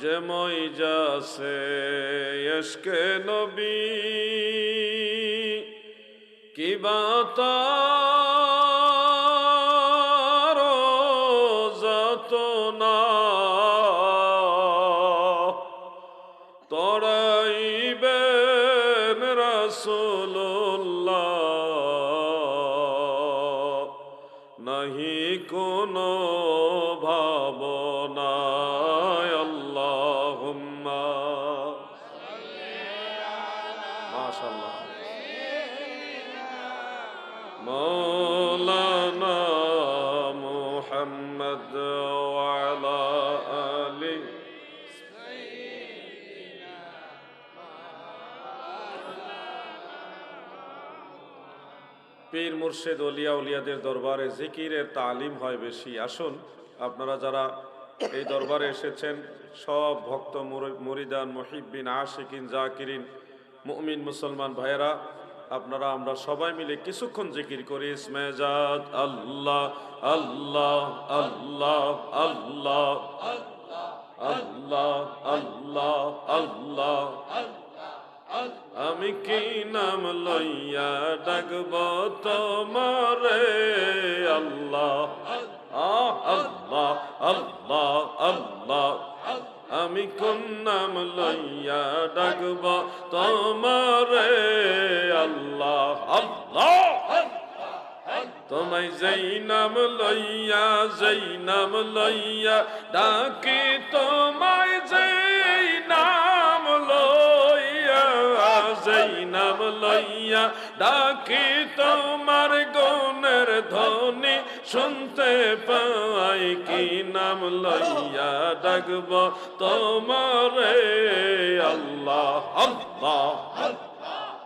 যে মই যাসে ইশকে নবী। কি বাতার যত না তরাইবেন রাসূলুল্লাহ। নাহি কোনো ভাবনায় আল্লাহুম্মা মাশাআল্লাহ مولانا محمد وعلى آله পীর মুর্শেদ অলিয়া উলিয়াদের দরবারে জিকিরের তালিম হয় বেশি আসুন আপনারা যারা এই দরবারে এসেছেন সব ভক্ত মরিদান মহিবিন আশিকিন জাকিরিন মুমিন মুসলমান ভাইয়েরা। আপনারা আমরা সবাই মিলে কিছুক্ষণ জিকির করি। ইসমেজাদ আল্লাহ আল্লাহ আল্লাহ আল্লাহ আল্লাহ আল্লাহ আল্লাহ আমি কি নাম লইয়া ডাকব তোমারে? আল্লাহ আহ, আল্লাহ। আল্লাহ আল্লাহ, আমি কোন নাম লইয়া ডাকব। তোমারে আল্লাহ আল্লাহ, তোমায় যেই নাম লইয়া যেই নাম লইয়া ডাকি তোমায় যেই ডাকি তোমার গনের ধ্বনি শুনতে পাই কি নাম লইয়া ডাকব তোমারে? আল্লাহ আল্লাহ।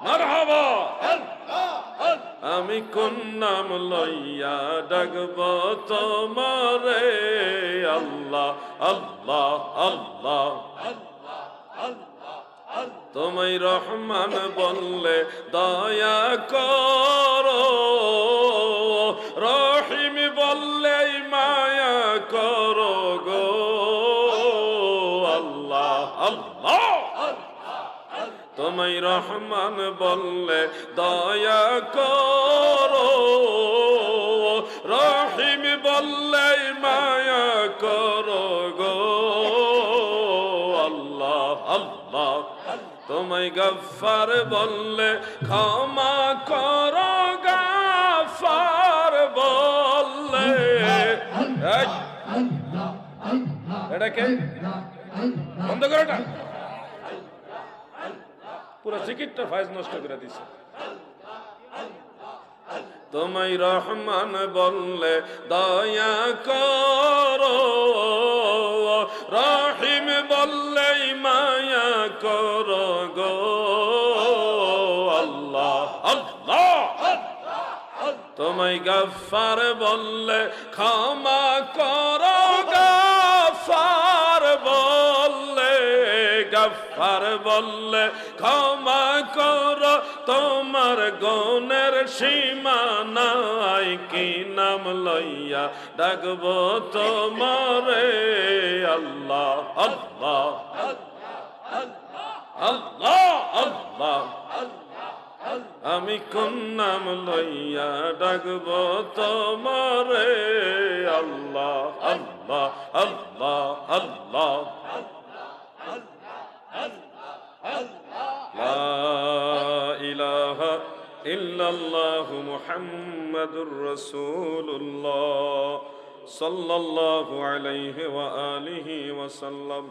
মারহাবা। আমি কোন নাম লইয়া ডাকব তোমারে? আল্লাহ আল্লাহ আল্লাহ। তোমায় রহমান বললে দয়া করো। রহিম বললে মায়া করো গো। আল্লাহ আল্লাহ। তোমায় রহমান বললে দয়া করো। রহিম বললে মায়া তোমায় গফার বললে ক্ষমা করো গাফার বললে। এই, এটা কে? বন্ধ করো এটা। পুরো জিকিরটা ফাইজ নষ্ট করে দিছে। তোমায় রহমান বললে দয়া করো। করো গো। আল্লাহ আল্লাহ। তোমায় গাফার বললে ক্ষমা কর গাফার বললে গাফার বললে ক্ষমা করো। তোমার গনের সীমা নাই কি নাম লইয়া ডাকব তোমারে? আল্লাহ আল্লাহ আল্লাহ। الله الله الله. আমি কোন নাম লইয়া ডাকব তোমারে الله الله الله الله الله আল্লাহ আল্লাহ। لا اله الا الله رسول الله صلى الله عليه واله وسلم